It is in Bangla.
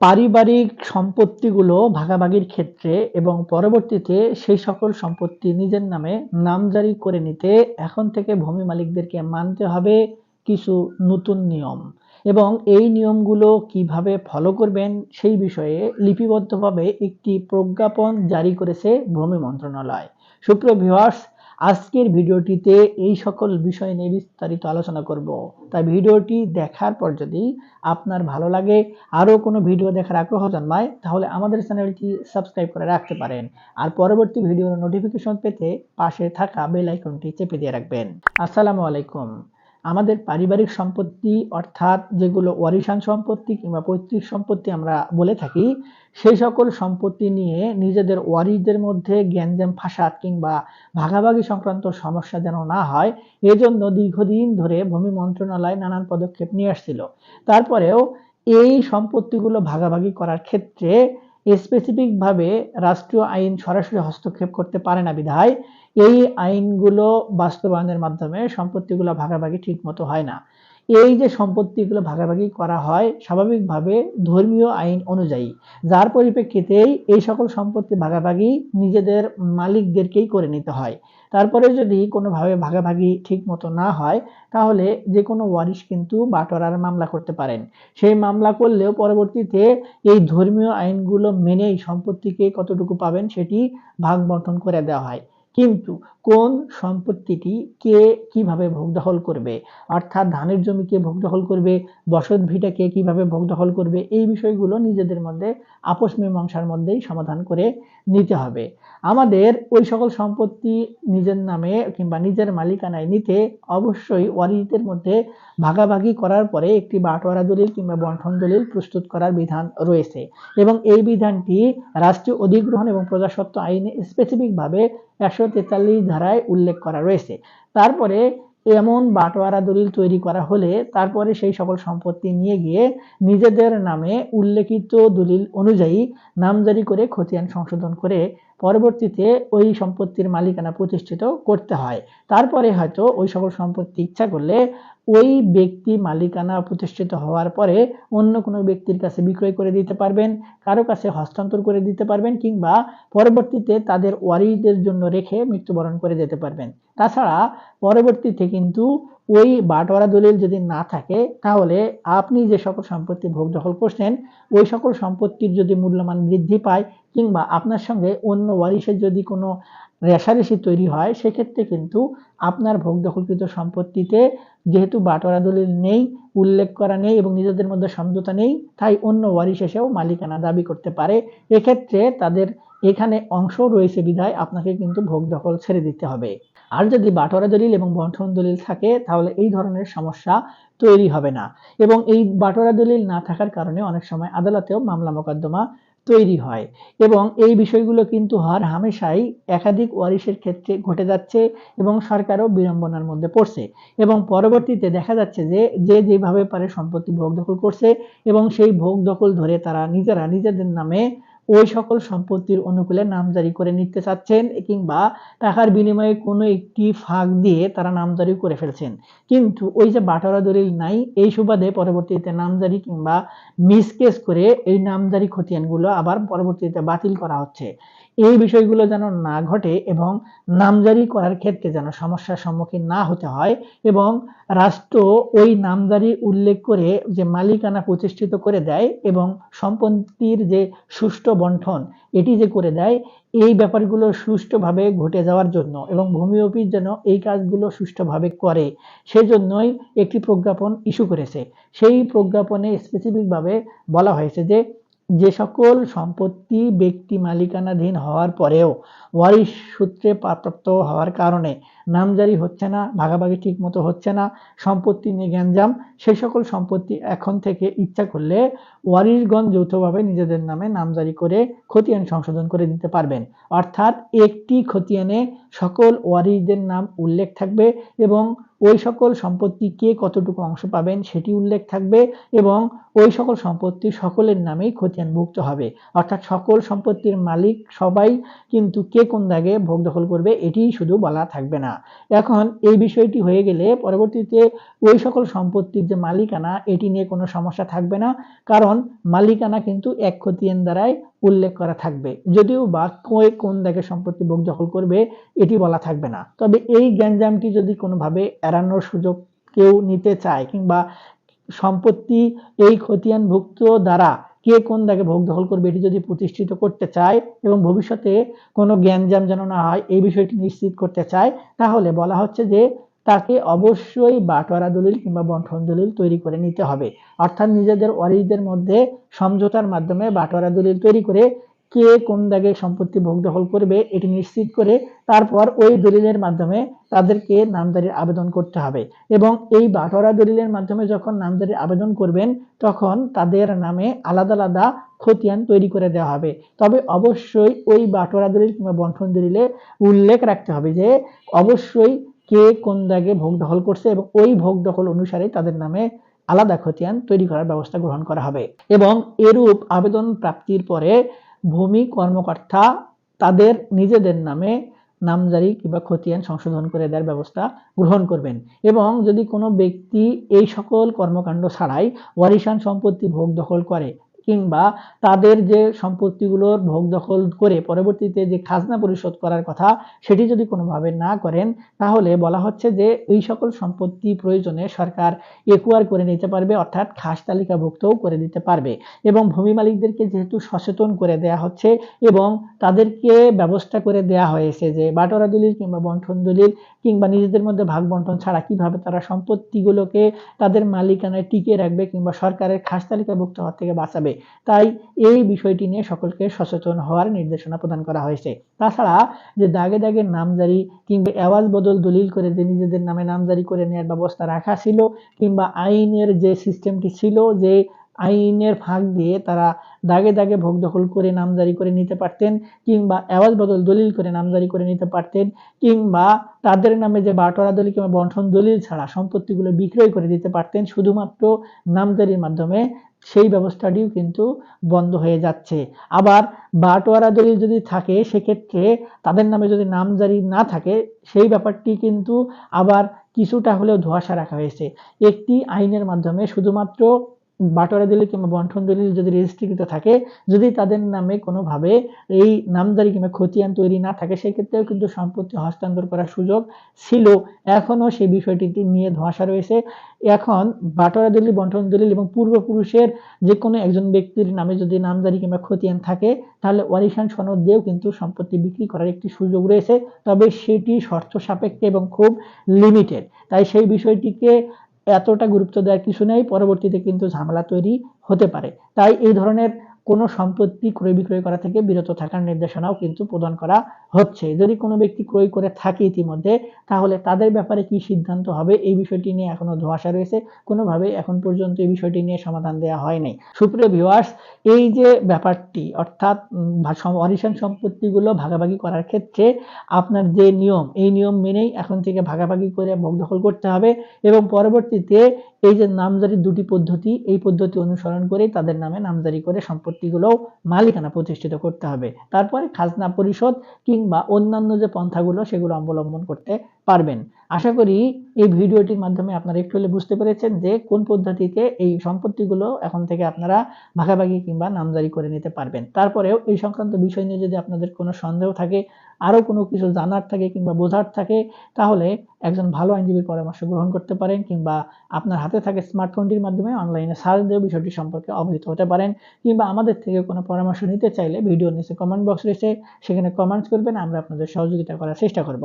পারিবারিক সম্পত্তিগুলো ভাগাভাগির ক্ষেত্রে এবং পরবর্তীতে সেই সকল সম্পত্তি নিজের নামে নামজারি করে নিতে এখন থেকে ভূমি মালিকদেরকে মানতে হবে কিছু নতুন নিয়ম। এবং এই নিয়মগুলো কীভাবে ফলো করবেন সেই বিষয়ে লিপিবদ্ধভাবে একটি প্রজ্ঞাপন জারি করেছে ভূমি মন্ত্রণালয়। সুপ্রিয় ভিউয়ার্স আজকের ভিডিওটিতে এই সকল বিষয় নিয়ে বিস্তারিত আলোচনা করব। তাই ভিডিওটি দেখার পর যদি আপনার ভালো লাগে, আরও কোনো ভিডিও দেখার আগ্রহ জন্মায়, তাহলে আমাদের চ্যানেলটি সাবস্ক্রাইব করে রাখতে পারেন। আর পরবর্তী ভিডিওর নোটিফিকেশন পেতে পাশে থাকা বেল আইকনটি চেপে দিয়ে রাখবেন। আসসালামু আলাইকুম। আমাদের পারিবারিক সম্পত্তি অর্থাৎ যেগুলো ওয়ারিশান সম্পত্তি কিংবা পৈতৃক সম্পত্তি আমরা বলে থাকি, সেই সকল সম্পত্তি নিয়ে নিজেদের ওয়ারিদের মধ্যে জ্ঞানজাম ফাসাদ কিংবা ভাগাভাগি সংক্রান্ত সমস্যা যেন না হয়, এজন্য দীর্ঘদিন ধরে ভূমি মন্ত্রণালয় নানান পদক্ষেপ নিয়ে আসছিল। তারপরেও এই সম্পত্তিগুলো ভাগাভাগি করার ক্ষেত্রে স্পেসিফিকভাবে রাষ্ট্রীয় আইন সরাসরি হস্তক্ষেপ করতে পারে না বিধায় এই আইনগুলো বাস্তবায়নের মাধ্যমে সম্পত্তিগুলো ভাগাভাগি ঠিক মতো হয় না। এই যে সম্পত্তিগুলো ভাগাভাগি করা হয়, স্বাভাবিকভাবে ধর্মীয় আইন অনুযায়ী, যার পরিপ্রেক্ষিতেই এই সকল সম্পত্তি ভাগাভাগি নিজেদের মালিকদেরকেই করে নিতে হয়। তারপরে যদি কোনোভাবে ভাগাভাগি ঠিক মতো না হয়, তাহলে যে কোনো ওয়ারিশ কিন্তু বাটোয়ারার মামলা করতে পারেন। সেই মামলা করলেও পরবর্তীতে এই ধর্মীয় আইনগুলো মেনেই সম্পত্তিকে কতটুকু পাবেন সেটি ভাগ বন্টন করে দেওয়া হয়। কিন্তু কোন সম্পত্তিটি কে কীভাবে ভোগ দখল করবে? অর্থাৎ ধানের জমি কে ভোগ দখল করবে? বসত ভিটা কে কীভাবে ভোগ দখল করবে? এই বিষয়গুলো নিজেদের মধ্যে আপোষ মীমাংসার মধ্যেই সমাধান করে নিতে হবে। আমাদের ওই সকল সম্পত্তি নিজের নামে কিংবা নিজের মালিকানায় নিতে অবশ্যই ওয়ারিদের মধ্যে ভাগাভাগি করার পরে একটি বাটোয়ারা দলিল কিংবা বন্ঠন দলিল প্রস্তুত করার বিধান রয়েছে এবং এই বিধানটি রাষ্ট্রীয় অধিগ্রহণ এবং প্রজাসত্ব আইনে স্পেসিফিকভাবে একশো তেতাল্লিশ ধারায় উল্লেখ করা রয়েছে। তারপরে এমন বাটোয়ারা দলিল তৈরি করা হলে তারপরে সেই সকল সম্পত্তি নিয়ে গিয়ে নিজেদের নামে উল্লেখিত দলিল অনুযায়ী নামজারি করে খতিয়ান সংশোধন করে পরবর্তীতে ওই সম্পত্তির মালিকানা প্রতিষ্ঠিত করতে হয়। তারপরে হয়তো ওই সকল সম্পত্তি ইচ্ছা করলে ওই ব্যক্তি মালিকানা প্রতিষ্ঠিত হওয়ার পরে অন্য কোনো ব্যক্তির কাছে বিক্রয় করে দিতে পারবেন, কারও কাছে হস্তান্তর করে দিতে পারবেন কিংবা পরবর্তীতে তাদের ওয়ারিদের জন্য রেখে মৃত্যুবরণ করে যেতে পারবেন। তাছাড়া পরবর্তীতে কিন্তু ওই বাটোয়ারা দলিল যদি না থাকে, তাহলে আপনি যে সকল সম্পত্তি ভোগ দখল করছেন, ওই সকল সম্পত্তির যদি মূল্যমান বৃদ্ধি পায় কিংবা আপনার সঙ্গে অন্য ওয়ারিশের যদি কোনো রেশারেশি তৈরি হয়, সেক্ষেত্রে কিন্তু আপনার ভোগ দখলকৃত সম্পত্তিতে যেহেতু বাটোয়ারা দলিল নেই, উল্লেখ করা নেই এবং নিজেদের মধ্যে সমঝোতা নেই, তাই অন্য ওয়ারিশ এসেও মালিকানা দাবি করতে পারে। এক্ষেত্রে তাদের এখানে অংশ রয়েছে বিধায় আপনাকে কিন্তু ভোগ দখল ছেড়ে দিতে হবে। আর যদি বাটোয়ারা দলিল এবং বন্টন দলিল থাকে, তাহলে এই ধরনের সমস্যা তৈরি হবে না। এবং এই বাটোয়ারা দলিল না থাকার কারণে অনেক সময় আদালতেও মামলা মোকদ্দমা তৈরি হয়। এবং এই বিষয়গুলো কিন্তু হার হামেশাই একাধিক ওয়ারিশের ক্ষেত্রে ঘটে যাচ্ছে এবং সরকারও বিড়ম্বনার মধ্যে পড়ছে। এবং পরবর্তীতে দেখা যাচ্ছে যে যে যেভাবে পারে সম্পত্তি ভোগ দখল করছে এবং সেই ভোগ দখল ধরে তারা নিজেরা নিজেদের নামে ওই সকল সম্পত্তির অনুকূলে নামজারি করে নিতে চাচ্ছেন কিংবা টাকার বিনিময়ে কোনো একটি ফাঁক দিয়ে তারা নামজারি করে ফেলছেন। কিন্তু ওই যে বাটরা দলিল নাই, এই সুবাদে পরবর্তীতে নামজারি কিংবা মিসকেস করে এই নামজারি খতিয়ানগুলো আবার পরবর্তীতে বাতিল করা হচ্ছে। এই বিষয়গুলো যেন না ঘটে এবং নামজারি করার ক্ষেত্রে যেন সমস্যার সম্মুখীন না হতে হয় এবং রাষ্ট্র ওই নামজারি উল্লেখ করে যে মালিকানা প্রতিষ্ঠিত করে দেয় এবং সম্পত্তির যে সুষ্ঠু বন্টন, এটি যে করে দেয়, এই ব্যাপারগুলো সুষ্ঠুভাবে ঘটে যাওয়ার জন্য এবং ভূমি অফিস যেন এই কাজগুলো সুষ্ঠুভাবে করে, সেজন্যই একটি প্রজ্ঞাপন ইস্যু করেছে। সেই প্রজ্ঞাপনে স্পেসিফিকভাবে বলা হয়েছে যে যে সকল সম্পত্তি ব্যক্তি মালিকানাধীন হওয়ার পরেও ওয়ারিশ সূত্রে প্রাপ্ত হওয়ার কারণে নামজারি হচ্ছে না, ভাগাভাগি ঠিক মতো হচ্ছে না, সম্পত্তি নিয়ে গ্যাঞ্জাম, সেই সকল সম্পত্তি এখন থেকে ইচ্ছা করলে ওয়ারিশগঞ্জ যৌথভাবে নিজেদের নামে নামজারি করে খতিয়ান সংশোধন করে দিতে পারবেন। অর্থাৎ একটি খতিয়ানে সকল ওয়ারিশদের নাম উল্লেখ থাকবে এবং ওই সকল সম্পত্তি কে কতটুকু অংশ পাবেন সেটি উল্লেখ থাকবে এবং ওই সকল সম্পত্তি সকলের নামেই খতিয়ানভুক্ত হবে। অর্থাৎ সকল সম্পত্তির মালিক সবাই কিন্তু কে কোন দাগে ভোগ দখল করবে এটি শুধু বলা থাকবে না। এখন এই বিষয়টি হয়ে গেলে পরবর্তীতে ওই সকল সম্পত্তির যে মালিকানা, এটি নিয়ে কোনো সমস্যা থাকবে না। কারণ মালিকানা কিন্তু এক খতিয়ান দ্বারাই উল্লেখ করা থাকবে। যদিও বা কয়ে কোন দাগে সম্পত্তি ভোগ দখল করবে, এটি বলা থাকবে না। তবে এই গ্যাঞ্জামটি যদি কোনোভাবে এড়ানোর সুযোগ কেউ নিতে চায় কিংবা সম্পত্তি এই খতিয়ানভুক্ত দ্বারা কে কোন দাগে ভোগ দখল করবে, এটি যদি প্রতিষ্ঠিত করতে চায় এবং ভবিষ্যতে কোনো জ্ঞানজাম যেন না হয়, এই বিষয়টি নিশ্চিত করতে চায়, তাহলে বলা হচ্ছে যে তাকে অবশ্যই বাটোয়ারা দলিল কিংবা বন্টন দলিল তৈরি করে নিতে হবে। অর্থাৎ নিজেদের ওয়ারিসদের মধ্যে সমঝোতার মাধ্যমে বাটোয়ারা দলিল তৈরি করে কে কোন দাগে সম্পত্তি ভোগ দখল করবে এটি নিশ্চিত করে তারপর ওই দলিলের মাধ্যমে তাদেরকে নামজারির আবেদন করতে হবে। এবং এই বাটোয়ারা দলিলের মাধ্যমে যখন নামজারির আবেদন করবেন, তখন তাদের নামে আলাদা আলাদা খতিয়ান তৈরি করে দেওয়া হবে। তবে অবশ্যই ওই বাটোয়ারা দলিল কিংবা বন্টন দলিলে উল্লেখ রাখতে হবে যে, অবশ্যই কে কোন দাগে ভোগ দখল করছে এবং ওই ভোগ দখল অনুসারে তাদের নামে আলাদা খতিয়ান তৈরি করার ব্যবস্থা গ্রহণ করা হবে। এবং এরূপ আবেদন প্রাপ্তির পরে ভূমি কর্মকর্তা তাদের নিজেদের নামে নামজারি কিংবা খতিয়ান সংশোধন করে দেওয়ার ব্যবস্থা গ্রহণ করবেন। এবং যদি কোনো ব্যক্তি এই সকল কর্মকাণ্ড ছাড়াই ওয়ারিশান সম্পত্তি ভোগ দখল করে কিংবা তাদের যে সম্পত্তিগুলোর ভোগ দখল করে পরবর্তীতে যে খাজনা পরিশোধ করার কথা, সেটি যদি কোনোভাবে না করেন, তাহলে বলা হচ্ছে যে এই সকল সম্পত্তি প্রয়োজনে সরকার একুয়ার করে নিতে পারবে, অর্থাৎ খাস তালিকাভুক্তও করে দিতে পারবে। এবং ভূমি মালিকদেরকে যেহেতু সচেতন করে দেয়া হচ্ছে এবং তাদেরকে ব্যবস্থা করে দেয়া হয়েছে যে বাটোয়ারা দলিল কিংবা বন্টন দলিল কিংবা নিজেদের মধ্যে ভাগ বন্টন ছাড়া কীভাবে তারা সম্পত্তিগুলোকে তাদের মালিকানায় টিকিয়ে রাখবে কিংবা সরকারের খাস তালিকাভুক্ত হওয়ার থেকে বাঁচাবে তাই এই বিষয়টি নিয়ে সকলকে সচেতন হওয়ার নির্দেশনা প্রদান করা হয়েছে। তাছাড়া যে দাগে দাগে নামজারি কিংবা আওয়াজ বদল দলিল করে যে নিজেদের নামে নামজারি করে নেওয়ার ব্যবস্থা রাখা ছিল কিংবা আইনের যে সিস্টেমটি ছিল যে আইনের ফাঁক দিয়ে তারা দাগে দাগে ভোগ দখল করে নামজারি করে নিতে পারতেন কিংবা আওয়াজ বদল দলিল করে নামজারি করে নিতে পারতেন কিংবা তাদের নামে যে বাটোয়ারা দলিল কিংবা বন্ঠন দলিল ছাড়া সম্পত্তিগুলো বিক্রয় করে দিতে পারতেন, শুধুমাত্র নামজারির মাধ্যমে সেই ব্যবস্থাটিও কিন্তু বন্ধ হয়ে যাচ্ছে। আবার বাটোয়ারা দলিল যদি থাকে, সেক্ষেত্রে তাদের নামে যদি নামজারি না থাকে, সেই ব্যাপারটি কিন্তু আবার কিছুটা হলেও ধোঁয়াশা রাখা হয়েছে। একটি আইনের মাধ্যমে শুধুমাত্র বাটোয়ারা দলিল কিংবা বন্টন দলিল যদি রেজিস্ট্রিকৃত থাকে, যদি তাদের নামে কোনোভাবে এই নামদারি কিংবা খতিয়ান তৈরি না থাকে, সেক্ষেত্রেও কিন্তু সম্পত্তি হস্তান্তর করার সুযোগ ছিল। এখনও সেই বিষয়টি নিয়ে ধোঁয়াশা রয়েছে। এখন বাটোয়ারা দলিল, বন্টন দলিল এবং পূর্বপুরুষের যে কোনো একজন ব্যক্তির নামে যদি নামদারি কিংবা খতিয়ান থাকে, তাহলে ওয়ারিশান সনদ দিয়েও কিন্তু সম্পত্তি বিক্রি করার একটি সুযোগ রয়েছে। তবে সেটি শর্ত সাপেক্ষে এবং খুব লিমিটেড তাই সেই বিষয়টিকে এতটা গুরুত্ব দেওয়ার কিছু নেই পরবর্তীতে কিন্তু ঝামেলা তৈরি হতে পারে। তাই এই ধরনের কোনো সম্পত্তি ক্রয় বিক্রয় করা থেকে বিরত থাকার নির্দেশনাও কিন্তু প্রদান করা হচ্ছে। যদি কোনো ব্যক্তি ক্রয় করে থাকে ইতিমধ্যে, তাহলে তাদের ব্যাপারে কি সিদ্ধান্ত হবে এই বিষয়টি নিয়ে এখনও ধোয়াশা রয়েছে। কোনোভাবে এখন পর্যন্ত এই বিষয়টি নিয়ে সমাধান দেওয়া হয়নি সুপ্রিয় ভিউয়ার্স এই যে ব্যাপারটি, অর্থাৎ অরিশান সম্পত্তিগুলো ভাগাভাগি করার ক্ষেত্রে আপনার যে নিয়ম, এই নিয়ম মেনেই এখন থেকে ভাগাভাগি করে ভোগ দখল করতে হবে এবং পরবর্তীতে এই যে নামজারির দুটি পদ্ধতি, এই পদ্ধতি অনুসরণ করে তাদের নামে নামজারি করে সম্পত্তিগুলো মালিকানা প্রতিষ্ঠিত করতে হবে। তারপরে খাজনা পরিষদ কিংবা অন্যান্য যে পন্থাগুলো, সেগুলো অবলম্বন করতে পারবেন। আশা করি এই ভিডিওটির মাধ্যমে আপনারা একটু হলে বুঝতে পেরেছেন যে কোন পদ্ধতিতে এই সম্পত্তিগুলো এখন থেকে আপনারা ভাগাভাগি কিংবা নামজারি করে নিতে পারবেন। তারপরেও এই সংক্রান্ত বিষয় নিয়ে যদি আপনাদের কোনো সন্দেহ থাকে, আরও কোনো কিছু জানার থাকে কিংবা বোঝার থাকে, তাহলে একজন ভালো আইনজীবীর পরামর্শ গ্রহণ করতে পারেন কিংবা আপনার হাতে থাকে স্মার্টফোনটির মাধ্যমে অনলাইনে সার্চ দিয়ে বিষয়টি সম্পর্কে অবহিত হতে পারেন কিংবা আমাদের থেকে কোনো পরামর্শ নিতে চাইলে ভিডিওর নিচে কমেন্ট বক্স রয়েছে, সেখানে কমেন্টস করবেন, আমরা আপনাদের সহযোগিতা করার চেষ্টা করব।